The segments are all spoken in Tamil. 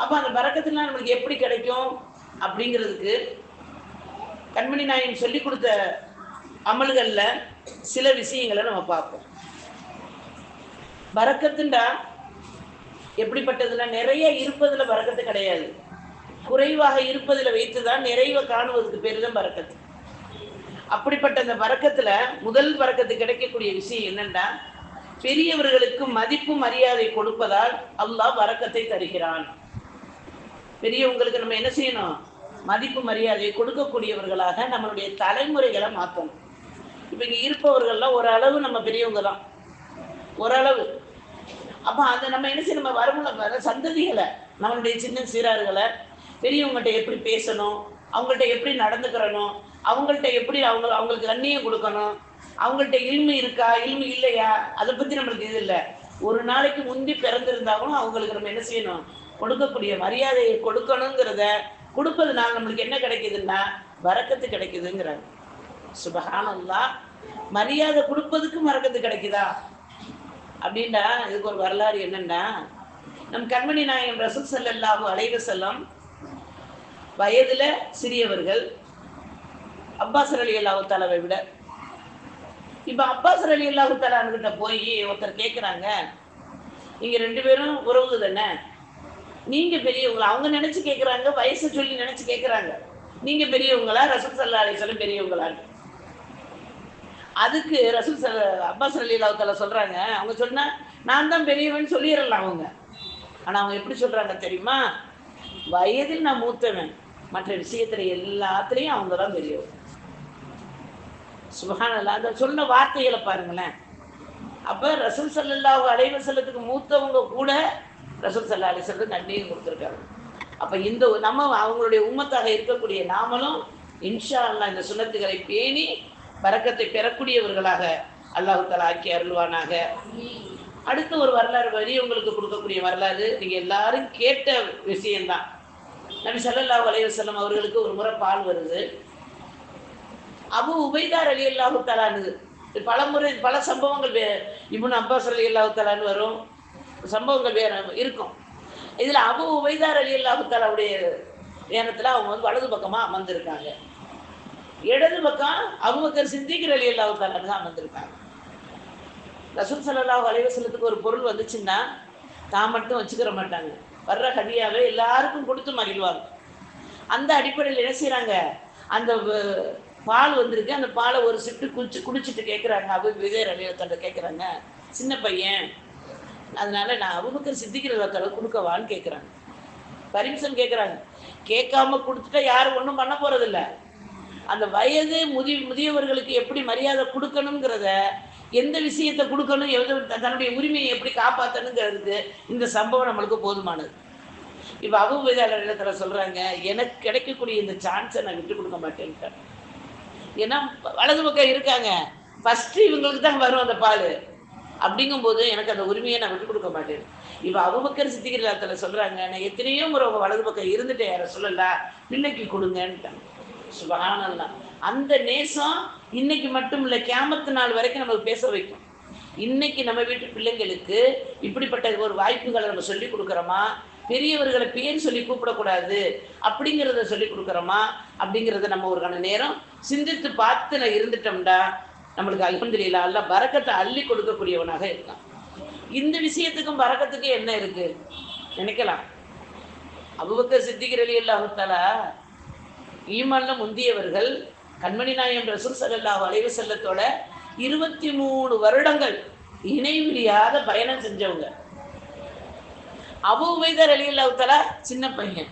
அப்போ அந்த பறக்கத்துலாம் நம்மளுக்கு எப்படி கிடைக்கும் அப்படிங்கிறதுக்கு கண்மணி நாயன் சொல்லி கொடுத்த அமல்களில் சில விஷயங்களை நம்ம பார்ப்போம். பறக்கத்துண்டா எப்படிப்பட்டதுன்னா நிறைய இருப்பதுல பறக்கத்து கிடையாது. குறைவாக இருப்பதில் வைத்து தான் நிறைவை காணுவதற்கு பேர் தான் பறக்கத்து. அப்படிப்பட்ட அந்த பறக்கத்தில் முதல் பறக்கத்து கிடைக்கக்கூடிய விஷயம் என்னென்னா பெரியவர்களுக்கு மதிப்பு மரியாதை கொடுப்பதால் அல்லாஹ் வரக்கத்தை தருகிறான். பெரியவங்களுக்கு நம்ம என்ன செய்யணும்? மதிப்பு மரியாதையை கொடுக்கக்கூடியவர்களாக நம்மளுடைய தலைமுறைகளை மாற்றணும். இப்போ இங்கே இருப்பவர்கள்லாம் ஓரளவு நம்ம பெரியவங்க தான். ஓரளவு. அப்போ அதை நம்ம என்ன செய்யணும் நம்ம வர சந்ததிகளை நம்மளுடைய சின்ன சீரார்களை பெரியவங்கள்ட்ட எப்படி பேசணும்? அவங்கள்ட்ட எப்படி நடந்துக்கிறணும்? அவங்கள்ட்ட எப்படி அவங்க அவங்களுக்கு கண்ணியம் கொடுக்கணும்? அவங்கள்ட்ட இல்மை இருக்கா? இல்மை இல்லையா? அதை பற்றி நம்மளுக்கு இது இல்லை. ஒரு நாளைக்கு முந்தி பிறந்திருந்தாலும் அவங்களுக்கு நம்ம என்ன செய்யணும்? கொடுக்கக்கூடிய மரியாதையை கொடுக்கணுங்கிறத கொடுப்பதுனால நம்மளுக்கு என்ன கிடைக்குதுன்னா வரக்கத்து கிடைக்குதுங்கிறாங்க. சுபஹானல்லா. மரியாதை கொடுப்பதுக்கு மறக்கத்து கிடைக்குதா? அப்படின்னா இதுக்கு ஒரு வரலாறு என்னன்னா நம் கண்மணி நாயகம் ரசூல் ஸல்லல்லாஹு அலைவ செல்லம் வயதுல சிறியவர்கள் அப்பாஸ் அலி அல்லாஹு தாலாவை விட. இப்ப அப்பாஸ் அலி அல்லாஹு தாலான்கிட்ட போய் ஒருத்தர் கேட்குறாங்க இங்கே ரெண்டு பேரும் உறவு தானே? நீங்க பெரியவங்களா? அவங்க நினைச்சு கேட்குறாங்க வயசை சொல்லி நினைச்சு கேட்குறாங்க நீங்க பெரியவங்களா? ரசூல் சல்லா அலிஸ்வலம் பெரியவங்களா? அதுக்கு ரசூல் சல் அப்பாஸ் அலி அல்லாஹால சொல்றாங்க. அவங்க சொன்னா நான் தான் பெரியவன் சொல்லிடலாம் அவங்க. ஆனா அவங்க எப்படி சொல்றாங்க தெரியுமா? வயதில் நான் மூத்தவன். மற்ற விஷயத்துல எல்லாத்துலயும் அவங்க தான் பெரியவங்க. சுபஹானல்லா அந்த சொன்ன வார்த்தைகளை பாருங்களேன். அப்ப ரசூல் சல்லல்லாஹு அலைவசல்லத்துக்கு மூத்தவங்க கூட ரசூல் சல்லா அலி சொல்றது நன்மையும் கொடுத்துருக்காங்க அப்போ இந்த நம்ம அவங்களுடைய உம்மத்தாக இருக்கக்கூடிய நாமளும் இன்ஷா அல்லாஹ் இந்த சுண்ணத்துகளை பேணி பறக்கத்தை பெறக்கூடியவர்களாக அல்லாஹு தலா ஆக்கி அருள்வானாக. அடுத்து ஒரு வரலாறு வரி உங்களுக்கு கொடுக்கக்கூடிய வரலாறு நீங்கள் எல்லாரும் கேட்ட விஷயம்தான். நபி ஸல்லல்லாஹு அலைஹி அவர்களுக்கு ஒரு முறை பால் வருது. அபு உபைதார் அலி அல்லாஹு தலானு பல முறை பல சம்பவங்கள் வே அப்பாஸ் அலி அல்லாஹு தலான்னு வரும். சம்பவங்கள் வேற இருக்கும். இதில் அபு உபைதார் அலி அல்லாஹு அவருடைய நேரத்தில் அவங்க வந்து வலது பக்கமாக அமர்ந்திருக்காங்க. இடது பக்கம் அபுபக்கர் சிந்திக்கிற அலி அல்லாஹு தான் அமர்ந்திருக்காங்க. ரசூல் சல்லாஹ் அலைவசலத்துக்கு ஒரு பொருள் வந்துச்சுன்னா தான் மட்டும் வச்சுக்கிற மாட்டாங்க. வர்ற ஹதியாவை எல்லாருக்கும் கொடுத்து மகிழ்வாங்க. அந்த அடிப்படையில் என்ன செய்கிறாங்க அந்த பால் வந்திருக்கு. அந்த பாலை ஒரு சிட்டு குடிச்சு குடிச்சிட்டு கேட்குறாங்க அபு விஜய் அலியத்தோட கேட்குறாங்க சின்ன பையன் அதனால நான் அபுபக்கர் சித்திக்கிறதோட கொடுக்கவான்னு கேட்குறாங்க பர்மிஷன் கேட்குறாங்க கேட்காம கொடுத்துட்டா யாரும் ஒன்றும் பண்ண போகிறதில்ல அந்த வயது முதி முதியவர்களுக்கு எப்படி மரியாதை கொடுக்கணுங்கிறத எந்த விஷயத்தை கொடுக்கணும் எந்த தன்னுடைய உரிமையை எப்படி காப்பாற்றணுங்கிறதுக்கு இந்த சம்பவம் நம்மளுக்கு போதுமானது. இப்போ அபுபேதாளர் இடத்துல சொல்கிறாங்க எனக்கு கிடைக்கக்கூடிய இந்த சான்ஸை நான் விட்டு கொடுக்க மாட்டேன்ட்டேன் ஏன்னா வலது பக்கம் இருக்காங்க. ஃபஸ்ட்டு இவங்களுக்கு தான் வரும் அந்த பால் அப்படிங்கும்போது எனக்கு அந்த உரிமையை நான் விட்டு கொடுக்க மாட்டேன். இப்போ அபுபக்கர் சித்திகிரத்துல சொல்றாங்க நான் எத்தனையோ முறை உங்க வலது பக்கம் இருந்துட்டேன் யார சொல்லல? பிள்ளைக்கு கொடுங்கன்ட்டாங்க சுபஹானல்லாஹ் அந்த நேசம் இன்னைக்கு மட்டும் இல்லை கேமத்து நாள் வரைக்கும் நமக்கு பேச வைக்கும். இன்னைக்கு நம்ம வீட்டு பிள்ளைங்களுக்கு இப்படிப்பட்ட ஒரு வாய்ப்புகளை நம்ம சொல்லி கொடுக்குறோமா? பெரியவர்களை பேர் சொல்லி கூப்பிடக்கூடாது அப்படிங்கிறத சொல்லி கொடுக்குறோமா? அப்படிங்கிறத நம்ம ஒரு கண நேரம் சிந்தித்து பார்த்து நான் இருந்துட்டோம்டா நம்மளுக்கு அல்ஹம்துலில்லாஹ் அல்ல பரக்கத்தை அள்ளி கொடுக்கக்கூடியவனாக இருக்கான். இந்த விஷயத்துக்கும் பரக்கத்துக்கும் என்ன இருக்கு? நினைக்கலாம். அபுபக்கர் சித்திகர் அலி அல்லாஹாலா ஈமான்ல முந்தியவர்கள் கண்மணி நாயம் ரசூல் ஸல்லல்லாஹு அலைஹி செல்லத்தோட இருபத்தி மூணு வருடங்கள் இணைவிரியாத பயணம் செஞ்சவங்க. அபு உபைதர் அலி அல்லாஹாலா சின்ன பையன்.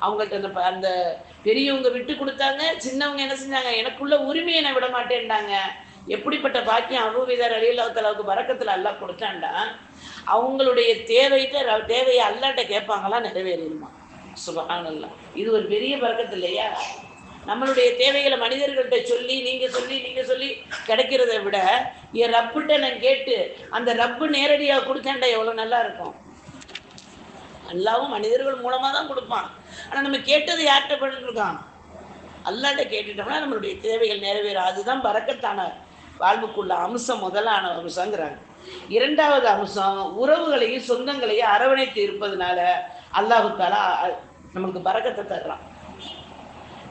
அவங்கள்ட்ட அந்த ப- அந்த பெரியவங்க விட்டு கொடுத்தாங்க சின்னவங்க என்ன செஞ்சாங்க? எனக்குள்ள உரிமையை நான் விட மாட்டேன்டாங்க. எப்படிப்பட்ட பாக்கியம் அபுபைதர் அலி அல்லாஹாலாவுக்கு பறக்கத்துல அல்லாஹ் கொடுத்தாண்டா அவங்களுடைய தேவைகிட்ட ர- தேவையை அல்லாட்ட கேட்பாங்களா? நிறைவேறிடுமா. சுபகானல்லாம் இது ஒரு பெரிய பறக்கத்து இல்லையா? நம்மளுடைய தேவைகளை மனிதர்கள்ட்ட சொல்லி நீங்கள் சொல்லி நீங்கள் சொல்லி கிடைக்கிறத விட என் ரப்புட்ட நான் கேட்டு அந்த ரப்பு நேரடியாக கொடுத்தேன்டா எவ்வளோ நல்லா இருக்கும். அல்லாவும் மனிதர்கள் மூலமாக தான் கொடுப்பான். ஆனால் நம்ம கேட்டது யார்கிட்ட பண்ணிருக்கான் அல்லாட்ட கேட்டுட்டோம்னா நம்மளுடைய தேவைகள் நிறைவேறும். அதுதான் பறக்கத்தான வாழ்வுக்குள்ள அம்சம் முதலான அம்சங்கிறாங்க. இரண்டாவது அம்சம் உறவுகளையும் சொந்தங்களையும் அரவணைத்து இருப்பதுனால அல்லாஹுக்கால நம்மளுக்கு பறக்கத்தை நமக்கு தர்றான்.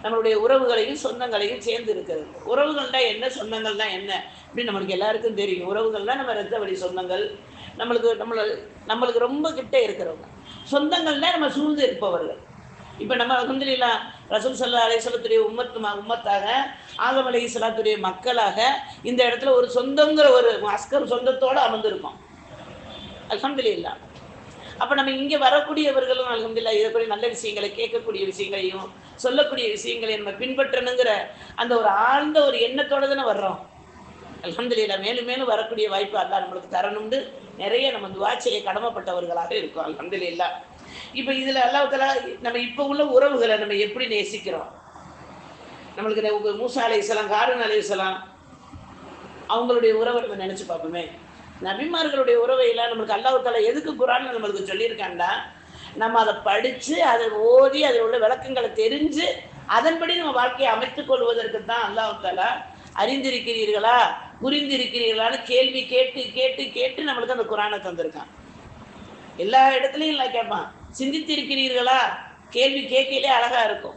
நம்மளுடைய உறவுகளையும் சொந்தங்களையும் சேர்ந்து இருக்கிறது. உறவுகள்னா என்ன? சொந்தங்கள்னா என்ன? அப்படின்னு நம்மளுக்கு எல்லாருக்கும் தெரியும். உறவுகள்னா நம்ம ரத்த வழி சொந்தங்கள். நம்மளுக்கு நம்மள நம்மளுக்கு ரொம்ப கிட்டே இருக்கிறவங்க. சொந்தங்கள்னா நம்ம சூழ்ந்து இருப்பவர்கள். இப்போ நம்ம அலமதுல்லா ரசூல் சல்லா அலிஸ்லத்துடைய உம்மத்து உம்மத்தாக ஆதம் அலி இஸ்லாத்துடைய மக்களாக இந்த இடத்துல ஒரு சொந்தங்கிற ஒரு அஸ்கர் சொந்தத்தோடு அமர்ந்திருக்கோம். அல்ஹம்துலில்லாஹ் அப்போ நம்ம இங்கே வரக்கூடியவர்களும் அலமதுல்லா இருக்கக்கூடிய நல்ல விஷயங்களை கேட்கக்கூடிய விஷயங்களையும் சொல்லக்கூடிய விஷயங்களையும் நம்ம பின்பற்றணுங்கிற அந்த ஒரு ஆழ்ந்த ஒரு எண்ணத்தோட தானே வர்றோம். அல்ஹம்துலில்லாஹ் மேலும் மேலும் வரக்கூடிய வாய்ப்பு அல்லா நம்மளுக்கு தரணும்னு நிறைய நம்ம துவா செய்ய கடமைப்பட்டவர்களாக இருக்கும் அல்ஹம்துலில்லாஹ். இப்போ இதில் அல்லாஹ் நம்ம இப்போ உள்ள உறவுகளை நம்ம எப்படி நேசிக்கிறோம்? நம்மளுக்கு மூசா அலைஹிஸ்ஸலாம் காரன் அலைஹிஸ்ஸலாம் அவங்களுடைய உறவை நம்ம நினச்சி பார்ப்போமே. நபிமார்களுடைய உறவையில் நம்மளுக்கு அல்லாஹ் எதுக்கு குரான்னு நம்மளுக்கு சொல்லியிருக்காண்டா நம்ம அதை படித்து அதை ஓதி அதில் உள்ள விளக்கங்களை தெரிஞ்சு அதன்படி நம்ம வாழ்க்கையை அமைத்துக் கொள்வதற்கு தான் அல்லாஹ் அறிந்திருக்கிறீர்களா? புரிந்திருக்கிறீர்களான்னு கேள்வி கேட்டு கேட்டு கேட்டு நம்மளுக்கு அந்த குரானை தந்திருக்கான். எல்லா இடத்துலையும் இல்லை கேட்பான். சிந்தித்திருக்கிறீர்களா? கேள்வி கேட்கலே அழகா இருக்கும்.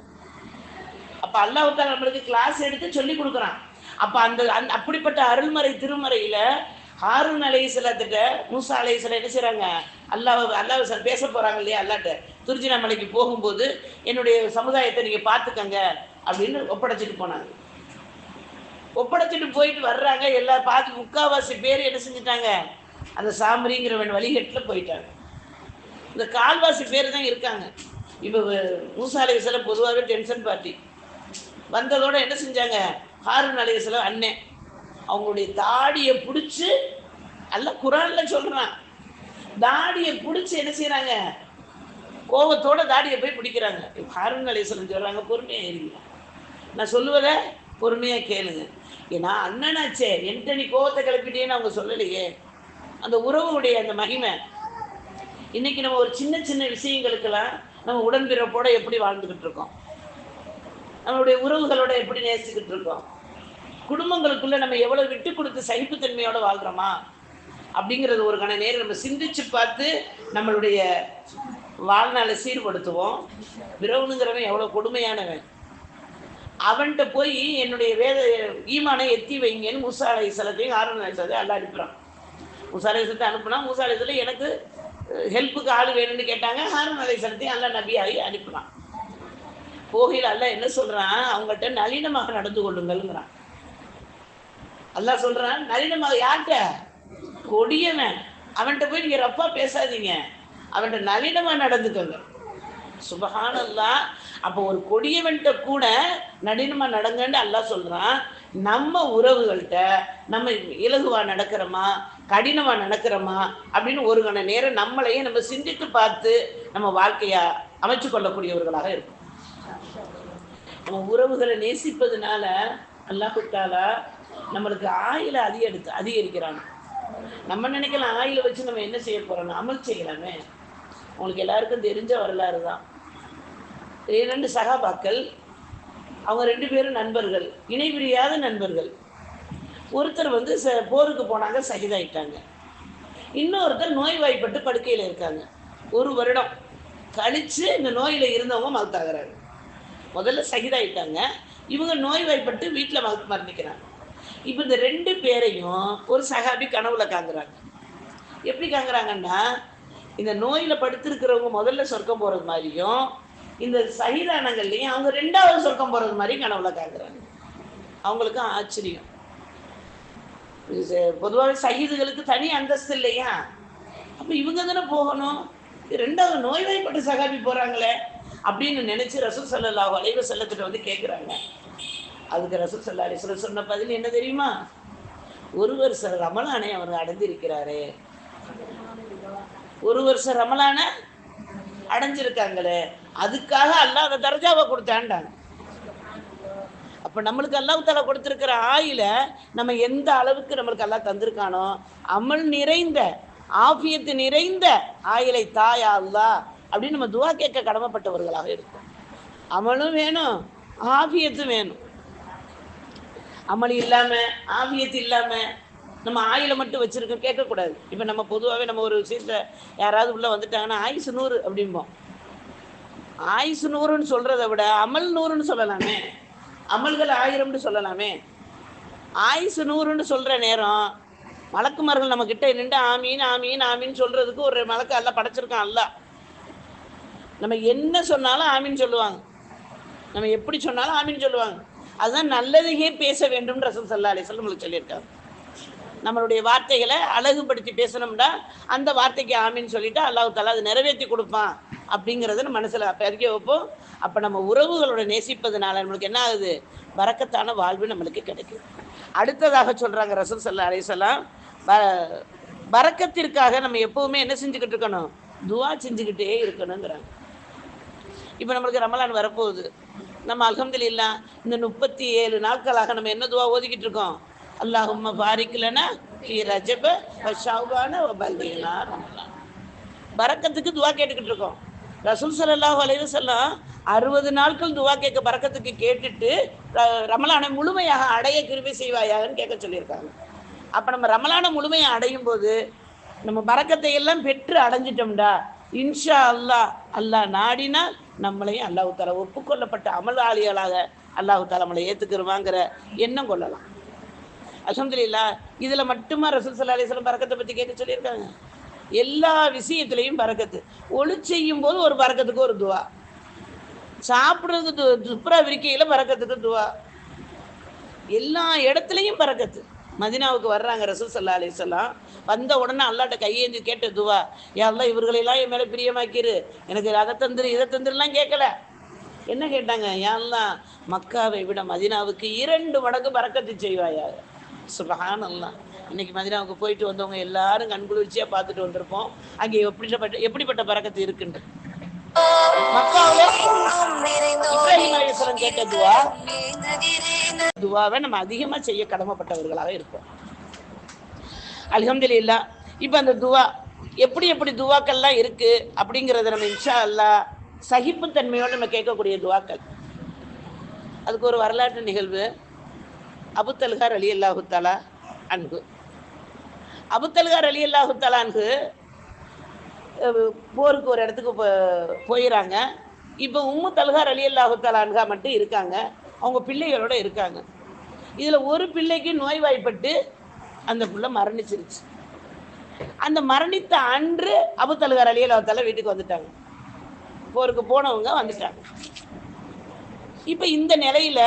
அப்போ அல்லாஹ் நம்மளுக்கு கிளாஸ் எடுத்து சொல்லி கொடுக்குறான். அப்போ அந்த அந் அப்படிப்பட்ட அருள்மறை திருமறையில் ஹாரூன் அலைஹிஸ்ஸலாத்திட்ட மூசா சில என்ன செய்கிறாங்க அல்லாஹ் அல்லாஹ் ச- பேச போகிறாங்க இல்லையா அல்லாட்ட? துர்ஜினா மலைக்கு போகும்போது என்னுடைய சமுதாயத்தை நீங்கள் பார்த்துக்கங்க அப்படின்னு ஒப்படைச்சிட்டு போனாங்க. ஒப்படைச்சிட்டு போயிட்டு வர்றாங்க. எல்லா பார்த்து முக்காவாசி பேர் என்ன செஞ்சுட்டாங்க? அந்த சாமரிங்கிறவன் வழிகட்டில் போயிட்டாங்க. இந்த கால்வாசி பேர் தான் இருக்காங்க. இப்போ மூசாலை சில பொதுவாகவே டென்ஷன் பார்ட்டி. வந்ததோட என்ன செஞ்சாங்க? ஹாரூன் சில அண்ணன் அவங்களுடைய தாடியை பிடிச்சி அல்ல குரானில் சொல்கிறான் தாடியை பிடிச்சி என்ன செய்கிறாங்க கோபத்தோட தாடியை போய் பிடிக்கிறாங்க. ஹாரூன் அலைய சொல்கிறாங்க பொறுமையாக இருங்க. நான் சொல்லுவதை பொறுமையாக கேளுங்க. ஏன்னா அண்ணனாச்சே என்கிட்ட நீ கோவத்தை கிளப்பிட்டேன்னு அவங்க சொல்லலையே. அந்த உறவுடைய அந்த மகிமை. இன்னைக்கு நம்ம ஒரு சின்ன சின்ன விஷயங்களுக்கெல்லாம் நம்ம உடன்பிறப்போட எப்படி வாழ்ந்துக்கிட்டு இருக்கோம்? நம்மளுடைய உறவுகளோட எப்படி நேசிக்கிட்டு இருக்கோம்? குடும்பங்களுக்குள்ள நம்ம எவ்வளவு விட்டு கொடுத்து சகிப்புத்தன்மையோட வாழ்றோமா? அப்படிங்கிறது ஒரு கண நேரம் நம்ம சிந்திச்சு பார்த்து நம்மளுடைய வாழ்நாளை சீர்படுத்துவோம். விரவனுங்கிறவன் எவ்வளோ கொடுமையானவன். அவன்கிட்ட போய் என்னுடைய வேத ஈமானை எத்தி வைங்கன்னு முசா அலை சலத்தையும் ஆரம்ப அலைசலத்தையும் எல்லாம் அனுப்புகிறான் முசா அலை சலத்தை அனுப்புனா முசா அலை எனக்கு ஹெல்ப்புக்கு ஆள் வேணும்னு கேட்டாங்க ஹாரூன் அலை சலத்தையும் அல்ல நபியாகி அனுப்புனான். போகையில் அல்ல என்ன சொல்கிறான் அவங்கள்ட்ட நளினமாக நடந்து கொள்ளுங்கள்ங்கிறான். அல்லாஹ் சொல்கிறான் நளினமாக யார்கிட்ட? கொடியவன். அவன்கிட்ட போய் நீங்கள் ரப்பா பேசாதீங்க. அவன்கிட்ட நளினமாக நடந்துக்கோங்க. சுபஹானல்லா அப்போ ஒரு கொடியவன்கிட்ட கூட நடினமாக நடங்கன்னு அல்லாஹ் சொல்கிறான் நம்ம உறவுகள்கிட்ட நம்ம இலகுவா நடக்கிறோமா கடினமா நடக்கிறோமா அப்படின்னு ஒரு கண நேரம் நம்மளையே நம்ம சிந்தித்து பார்த்து நம்ம வாழ்க்கையாக அமைச்சு கொள்ளக்கூடியவர்களாக இருக்கும். நம்ம உறவுகளை நேசிப்பதுனால அல்லாஹு தாலா நம்மளுக்கு ஆயில அதிகரித்து அதிகரிக்கிறாங்க நம்ம நினைக்கலாம் ஆயில வச்சு நம்ம என்ன செய்ய போறோம் அமல் செய்யலாமே. உங்களுக்கு எல்லாருக்கும் தெரிஞ்ச வரலாறு தான். இரண்டு சகாபாக்கள் அவங்க ரெண்டு பேரும் நண்பர்கள் இணை பிரியாத நண்பர்கள். ஒருத்தர் வந்து ச போருக்கு போனாங்க சகிதாயிட்டாங்க. இன்னொருத்தர் நோய்வாய்ப்பட்டு படுக்கையில் இருக்காங்க. ஒரு வருடம் கழித்து இந்த நோயில் இருந்தவங்க மவுத்தாகிறாங்க முதல்ல சகிதாயிட்டாங்க. இவங்க நோய்வாய்ப்பட்டு வீட்டில் மக மரணிக்கிறாங்க. இப்போ இந்த ரெண்டு பேரையும் ஒரு சகாபி கனவுல காங்குறாங்க எப்படி காங்குறாங்கன்னா இந்த நோயில் படுத்திருக்கிறவங்க முதல்ல சொர்க்கம் போறது மாதிரியும் இந்த சகிதானங்கள்லையும் அவங்க ரெண்டாவது சொர்க்கம் போறது மாதிரியும் கனவுல கேட்குறாங்க அவங்களுக்கும் ஆச்சரியம். பொதுவாக சகிதுகளுக்கு தனி அந்தஸ்து இல்லையா? அப்போ இவங்க தானே போகணும். ரெண்டாவது நோய்வாய்ப்பட்ட சகாபி போகிறாங்களே அப்படின்னு நினச்சி ரசூல் சல்லல்லாஹு வளைவு செல்லத்திட்ட வந்து கேட்குறாங்க அதுக்கு ரசூல் சல்லா அலிஸ்வரர் சொன்ன பதில் என்ன தெரியுமா? ஒருவர் வருஷம் ரமலானை அவர் அடைந்திருக்கிறாரே. ஒரு வருஷம் ரமலான அடைஞ்சிருக்காங்களே அதுக்காக அல்லாஹ் அந்த தர்ஜாவை கொடுத்தாண்டாங்க அப்போ நம்மளுக்கு அல்லாஹ் தலை கொடுத்துருக்கிற ஆயில நம்ம எந்த அளவுக்கு நம்மளுக்கு அல்லாஹ் தந்திருக்கானோ அமல் நிறைந்த ஆஃபியத்து நிறைந்த ஆயிலை தாயா அல்லா அப்படின்னு நம்ம துவா கேட்க கடமைப்பட்டவர்களாக இருக்கும். அமலும் வேணும் ஆபியத்தும் வேணும். அமல் இல்லாம ஆபியத்து இல்லாம நம்ம ஆயில மட்டும் வச்சிருக்க கேட்கக்கூடாது. இப்போ நம்ம பொதுவாகவே நம்ம ஒரு விஷயத்துல யாராவது உள்ள வந்துட்டாங்கன்னா ஆயுசு நூறு அப்படிம்போம். ஆயுசு நூறுன்னு சொல்றதை விட அமல் நூறுன்னு சொல்லலாமே. அமல்கள் ஆயிரம்னு சொல்லலாமே. ஆயுசு நூறுன்னு சொல்ற நேரம் மலக்குமார்கள் நம்ம கிட்ட நின்று ஆமீன் ஆமீன் ஆமின்னு சொல்றதுக்கு ஒரு மலக்கு அல்ல படைச்சிருக்கான் அல்ல. நம்ம என்ன சொன்னாலும் ஆமின்னு சொல்லுவாங்க. நம்ம எப்படி சொன்னாலும் ஆமின்னு சொல்லுவாங்க. அதுதான் நல்லதையே பேச வேண்டும் ரசம் சல்லா அலிஸ்லாம் நம்மளுக்கு சொல்லியிருக்காங்க நம்மளுடைய வார்த்தைகளை அழகுபடுத்தி பேசணும்னா அந்த வார்த்தைக்கு ஆமின்னு சொல்லிட்டு அல்லாஹ் தாலா அதை நிறைவேற்றி கொடுப்பான் அப்படிங்கிறத நம்ம மனசில் பெருக்க வைப்போம். அப்போ நம்ம உறவுகளோட நேசிப்பதுனால நம்மளுக்கு என்ன ஆகுது? வரக்கத்தான வாழ்வு நம்மளுக்கு கிடைக்கும் அடுத்ததாக சொல்கிறாங்க ரசூல் சல்லா அலிசல்லாம் வ வரக்கத்திற்காக நம்ம எப்போவுமே என்ன செஞ்சுக்கிட்டு இருக்கணும்? துவா செஞ்சுக்கிட்டே இருக்கணுங்கிறாங்க. இப்போ நம்மளுக்கு ரமலான் வரப்போகுது. நம்ம அல்ஹம்துலில்லா இந்த முப்பத்தி ஏழு நாட்களாக நம்ம என்ன துவா ஓதிக்கிட்டு இருக்கோம்? அல்லாஹும் பாரிக்கலனா ஃபி ரஜப வ ஷஅபான வ ரமலான் பறக்கத்துக்கு துவா கேட்டுக்கிட்டு இருக்கோம். ரசூல் ஸல்லல்லாஹு அலைஹி வஸல்லம் அறுபது நாட்கள் துவா கேட்க பறக்கத்துக்கு கேட்டுட்டு ர- ரமலானை முழுமையாக அடைய கிருபை செய்வாயாகன்னு கேட்க சொல்லியிருக்காங்க. அப்போ நம்ம ரமலானை முழுமையாக அடையும் போது நம்ம பறக்கத்தை எல்லாம் பெற்று அடைஞ்சிட்டோம்டா இன்ஷா அல்லாஹ் அல்லாஹ் நாடினா நம்மளையும் அல்லாஹு தாலா ஒப்புக்கொள்ளப்பட்ட அமலாளிகளாக அல்லாஹ் தாலா நம்மளை ஏற்றுக்கிறவாங்கிற எண்ணம் கொள்ளலாம். அல்ஹம்துலில்லா இதில் மட்டுமா ரசூல் சல்லா அலிஸ்லாம் பறக்கத்தை பற்றி கேட்க சொல்லியிருக்காங்க? எல்லா விஷயத்துலையும் பறக்கத்து. ஒளி செய்யும் போது ஒரு பறக்கத்துக்கு ஒரு துவா. சாப்பிட்றதுக்கு துப்புரா விரிக்கையில் பறக்கத்துக்கு துவா. எல்லா இடத்துலையும் பறக்கத்து. மதினாவுக்கு வர்றாங்க ரசூல் சல்லா அலிஸ்லாம் வந்த உடனே அல்லாட்ட கையேந்தி கேட்ட துவா. யாரெல்லாம் இவர்களெல்லாம் என் மேலே பிரியமாக்கிரு. எனக்கு அதை தந்துரு இதை தந்துருலாம் கேட்கல. என்ன கேட்டாங்க? யாரெல்லாம் மக்காவை விட மதினாவுக்கு இரண்டு மடங்கு பறக்கத்து செய்வாயாக. சுபகான் அல்லா இன்னைக்கு மதினாவுக்கு போயிட்டு வந்தவங்க எல்லாரும் கண்குளிர்ச்சியாக பார்த்துட்டு வந்திருப்போம். அங்கே எப்படிப்பட்ட எப்படிப்பட்ட பறக்கத்து இருக்குன்னு. கேட்ட துவா துவாவை நம்ம அதிகமாக செய்ய கடமைப்பட்டவர்களாக இருப்போம். அல்ஹம்துலில்லாஹ் இப்போ அந்த துவா எப்படி எப்படி துவாக்கள்லாம் இருக்கு அப்படிங்கிறத நம்ம இன்ஷா அல்லாஹ் சகிப்புத்தன்மையோடு நம்ம கேட்கக்கூடிய துவாக்கள். அதுக்கு ஒரு வரலாற்று நிகழ்வு. அபுத்தல்கார் அலி அல்லாஹு தாலா அன்கு அபுத்தல்கார் அலி அல்லாஹு தாலா போருக்கு ஒரு இடத்துக்கு போ- இப்போ உம்மு தல்கார் அலி அல்லாஹு தாலா அன்கா மட்டும் இருக்காங்க. அவங்க பிள்ளைகளோட இருக்காங்க. இதில் ஒரு பிள்ளைக்கு நோய்வாய்ப்பட்டு அந்த பிள்ளை மரணிச்சிருச்சு. அந்த மரணித்த அன்று அபுத்தல்கார் அலி அல்லாஹு தாலா வீட்டுக்கு வந்துட்டாங்க. போருக்கு போனவங்க வந்துட்டாங்க. இப்போ இந்த நிலையில்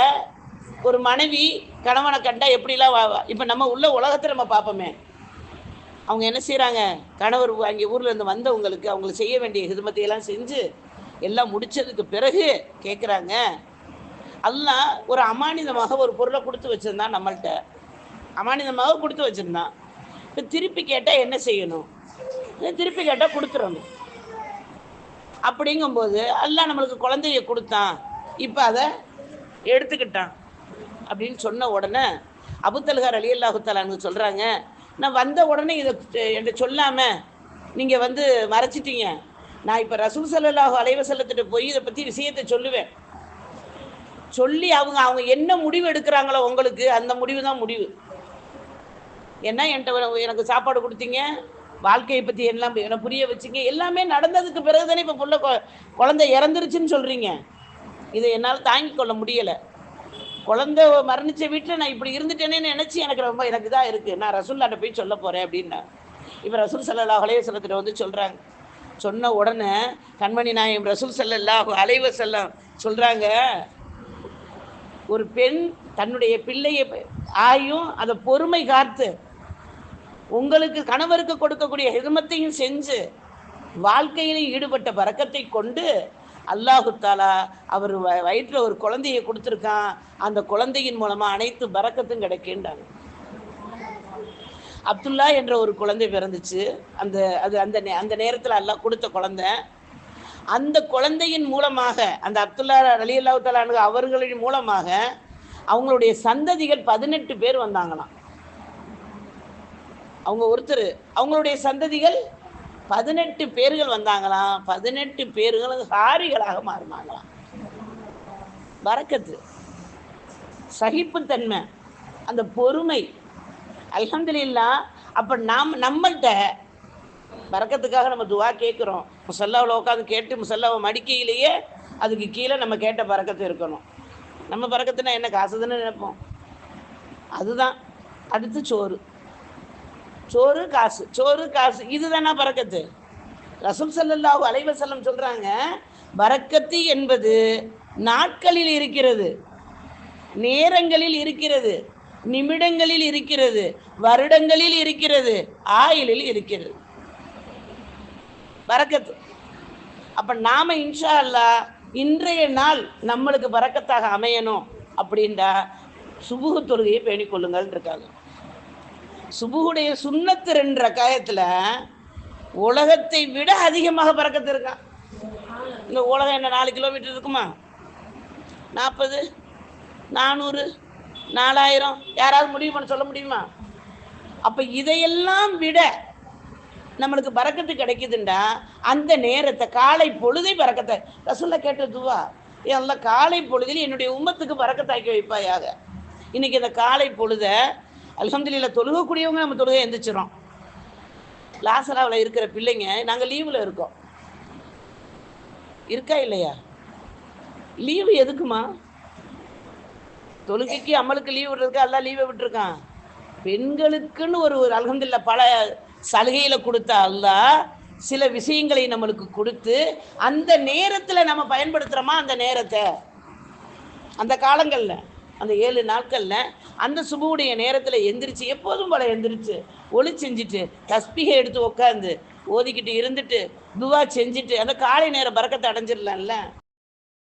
ஒரு மனைவி கணவனை கண்டா எப்படிலாம் வா இப்போ நம்ம உள்ள உலகத்தை நம்ம பார்ப்போமே. அவங்க என்ன செய்கிறாங்க கணவர் அங்கே ஊர்ல இருந்து வந்தவங்களுக்கு அவங்களுக்கு செய்ய வேண்டிய ஹிதமத்தை எல்லாம் செஞ்சு எல்லாம் முடிச்சதுக்கு பிறகு கேட்குறாங்க எல்லாம் ஒரு அமானிதமாக ஒரு பொருளை கொடுத்து வச்சிருந்தான் நம்மள்கிட்ட அமானிதமாக கொடுத்து வச்சுருந்தான். இப்போ திருப்பி கேட்டால் என்ன செய்யணும்? திருப்பி கேட்டால் கொடுத்துடணும் அப்படிங்கும்போது எல்லாம் நம்மளுக்கு குழந்தைய கொடுத்தான். இப்போ அதை எடுத்துக்கிட்டான். அப்படின்னு சொன்ன உடனே அபுத்தல்கார் அலி அல்லாஹுத்தலான்னு சொல்கிறாங்க நான் வந்த உடனே இதை என்கிட்ட சொல்லாமல் நீங்கள் வந்து மறைச்சிட்டீங்க. நான் இப்போ ரசூல் சல்லாஹு அலைஹி போய் இதை பற்றி விஷயத்தை சொல்லுவேன். சொல்லி அவங்க அவங்க என்ன முடிவு எடுக்கிறாங்களோ உங்களுக்கு அந்த முடிவு தான் முடிவு. என்ன என்கிட்ட எனக்கு சாப்பாடு கொடுத்தீங்க வாழ்க்கையை பற்றி எல்லாம் எனக்கு புரிய வச்சுங்க எல்லாமே நடந்ததுக்கு பிறகு தானே இப்போ புள்ள குழந்தை இறந்துருச்சுன்னு சொல்கிறீங்க இதை என்னால் தாங்கிக் கொள்ள முடியலை. குழந்தை மரணிச்ச வீட்டில் நான் இப்படி இருந்துட்டேனேன்னு நினச்சி எனக்கு ரொம்ப எனக்கு தான் இருக்குது நான் ரசூல்லாட்ட போய் சொல்ல போகிறேன் அப்படின்னா. இப்போ ரசூல் சல்லா அலைஹி வஸல்லத்திட்ட வந்து சொல்கிறாங்க சொன்ன உடனே கண்மணி நாயம் ரசூல் சல்லல்லாஹு அலைஹி வஸல்லம் சொல்கிறாங்க ஒரு பெண் தன்னுடைய பிள்ளையை ஆயும் அதை பொறுமை காத்து உங்களுக்கு கணவருக்கு கொடுக்கக்கூடிய ஹிதமத்தையும் செஞ்சு வாழ்க்கையில ஈடுபட்ட பறக்கத்தை கொண்டு அல்லாஹு தாலா அவர் வ- ஒரு குழந்தையை கொடுத்துருக்கான். அந்த குழந்தையின் மூலமாக அனைத்து பறக்கத்தும் கிடைக்கின்றாங்க. அப்துல்லா என்ற ஒரு குழந்தை பிறந்துச்சு. அந்த அது அந்த நே- அந்த நேரத்தில் அல்லாஹ் கொடுத்த குழந்தை. அந்த குழந்தையின் மூலமாக அந்த அப்துல்லா அலி அல்லாஹு தாலானு அவர்களின் மூலமாக அவங்களுடைய சந்ததிகள் பதினெட்டு பேர் வந்தாங்களாம். அவங்க ஒருத்தர் அவங்களுடைய சந்ததிகள் பதினெட்டு பேர்கள் வந்தாங்களாம். பதினெட்டு பேர்களும் சாரிகளாக மாறினாங்களாம். பறக்கத்து சகிப்புத்தன்மை அந்த பொறுமை. அல்ஹம்துலில்லாஹ் அப்போ நாம் நம்மள்கிட்ட பறக்கத்துக்காக நம்ம துவா கேட்குறோம் முசல்லாவில் உட்காந்து கேட்டு முசல்லாவை மடிக்கையிலேயே அதுக்கு கீழே நம்ம கேட்ட பறக்கத்து இருக்கணும். நம்ம பறக்கத்துனா என்ன காசுதுன்னு நினைப்போம். அதுதான். அடுத்து சோறு. சோறு காசு. சோறு காசு. இதுதானா பறக்கத்து? ரசூல் சல்லாஹூ அலைவசல்லம் சொல்கிறாங்க பறக்கத்து என்பது நாட்களில் இருக்கிறது நேரங்களில் இருக்கிறது நிமிடங்களில் இருக்கிறது வருடங்களில் இருக்கிறது ஆயிலில் இருக்கிறது. பறக்கத்து. அப்போ நாம் இன்ஷா அல்லாஹ் இன்றைய நாள் நம்மளுக்கு பறக்கத்தாக அமையணும் அப்படின்டா சுபுக தொழுகையை பேணிக்கொள்ளுங்கள் இருக்காங்க சுபுகுடைய சுண்ணத்து ரெண்டு காயத்தில் உலகத்தை விட அதிகமாக பறக்கத்து இருக்கான் இந்த உலகம் என்ன நாலு கிலோமீட்டர் இருக்குமா? நாற்பது நானூறு நாலாயிரம் யாராவது முடிவு பண்ண சொல்ல முடியுமா? அப்போ இதையெல்லாம் விட நம்மளுக்கு பறக்கத்து கிடைக்குதுண்டா அந்த நேரத்தை காலை பொழுதை பறக்கத்தை. ரசுல்லா கேட்டதுவா எல்லாம் காலை பொழுதில் என்னுடைய உம்மத்துக்கு பறக்கத்தாக்கி வைப்பாயாக. இன்னைக்கு இந்த காலை பொழுதை அலமதுல தொழுகக்கூடியவங்க நம்ம தொழுகை எந்திரிச்சிடறோம். லாசராவில் இருக்கிற பிள்ளைங்க நாங்கள் லீவில் இருக்கோம். இருக்கா இல்லையா? லீவு எதுக்குமா? தொழுகைக்கு அமலுக்கு லீவ் விடுறதுக்கு எல்லாம் லீவை விட்டுருக்கான். பெண்களுக்குன்னு ஒரு ஒரு அல்ஹம்துலில்லாஹ் பல சலுகையில் கொடுத்த அல்லா சில விஷயங்களை நம்மளுக்கு கொடுத்து அந்த நேரத்தில் நம்ம பயன்படுத்துகிறோமா அந்த நேரத்தை. அந்த காலங்களில். அந்த ஏழு நாட்களில் அந்த சுபுவுடைய நேரத்தில் எந்திரிச்சு எப்போதும் போல எந்திரிச்சு ஒளி செஞ்சுட்டு தஸ்பிகை எடுத்து உட்காந்து ஓதிக்கிட்டு இருந்துட்டு துவா செஞ்சுட்டு அந்த காலை நேரம் பறக்கத்தை அடைஞ்சிடலாம்ல.